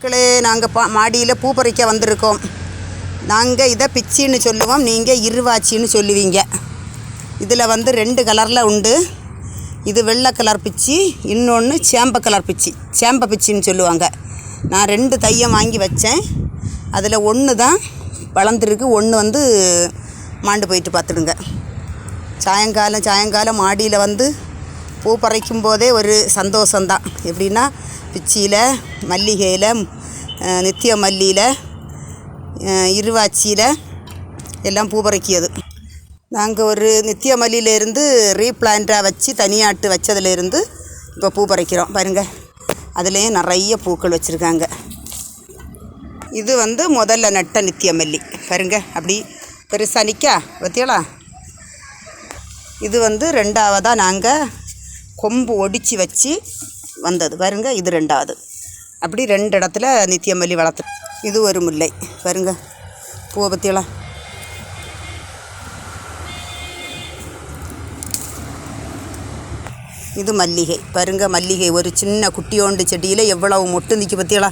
மக்களே நாங்கள் பா மாடியில் பூ பறிக்க வந்திருக்கோம். நாங்கள் இதை பிச்சின்னு சொல்லுவோம் நீங்கள் இருவாச்சின்னு சொல்லுவீங்க. இதில் வந்து ரெண்டு கலரில் உண்டு. இது வெள்ளை கலர் பிச்சி இன்னொன்று சேம்ப கலர் பிச்சி. சேம்ப பிச்சின்னு சொல்லுவாங்க. நான் ரெண்டு தையம் வாங்கி வச்சேன். அதில் ஒன்று தான் வளர்ந்துருக்கு ஒன்று வந்து மாண்டு போயிட்டு பார்த்துடுங்க சாயங்காலம் சாயங்காலம் மாடியில் வந்து பூ பறிக்கும் போதே ஒரு சந்தோஷந்தான் எப்படின்னா பிச்சியில் மல்லிகையில் நித்திய மல்லியில் இருவாச்சியில் எல்லாம் பூ பறிக்கியது. நாங்கள் ஒரு நித்திய மல்லியிலேருந்து ரீப்ளான்டாக வச்சு தனியாட்டு வச்சதுலேருந்து இப்போ பூ பறிக்கிறோம். பாருங்க அதுலேயும் நிறைய பூக்கள் வச்சுருக்காங்க. இது வந்து முதல்ல நட்ட நித்திய மல்லி. பாருங்க அப்படி பெருசாக நிற்கா பற்றியலா இது வந்து ரெண்டாவதாக நாங்கள் கொம்பு ஒடிச்சு வச்சு வந்தது. பாருங்க இது ரெண்டாவது. அப்படி ரெண்டு இடத்துல நித்தியமல்லி வளர்த்து. இது ஒரு முல்லை. பாருங்க பூவை பற்றியெல்லாம் இது மல்லிகை. பாருங்க மல்லிகை. ஒரு சின்ன குட்டியோண்டு செடியில் எவ்வளவு மொட்டு நிற்கி பற்றியலா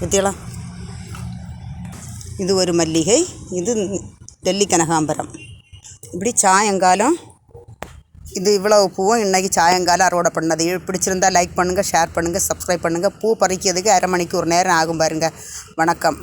பற்றியலா இது ஒரு மல்லிகை. இது டெல்லி கனகாம்பரம் இப்படி சாயங்காலம் இது இவ்வளவு பூவும் இன்றைக்கி சாயங்காலம் அறுவடை பண்ணது. பிடிச்சிருந்தால் பிடிச்சிருந்தா லைக் பண்ணுங்கள் ஷேர் பண்ணுங்கள் சப்ஸ்கிரைப் பண்ணுங்கள் பூ பறிக்கிறதுக்கு அரை மணிக்கு ஒரு நேரம் ஆகும் பாருங்கள் வணக்கம்.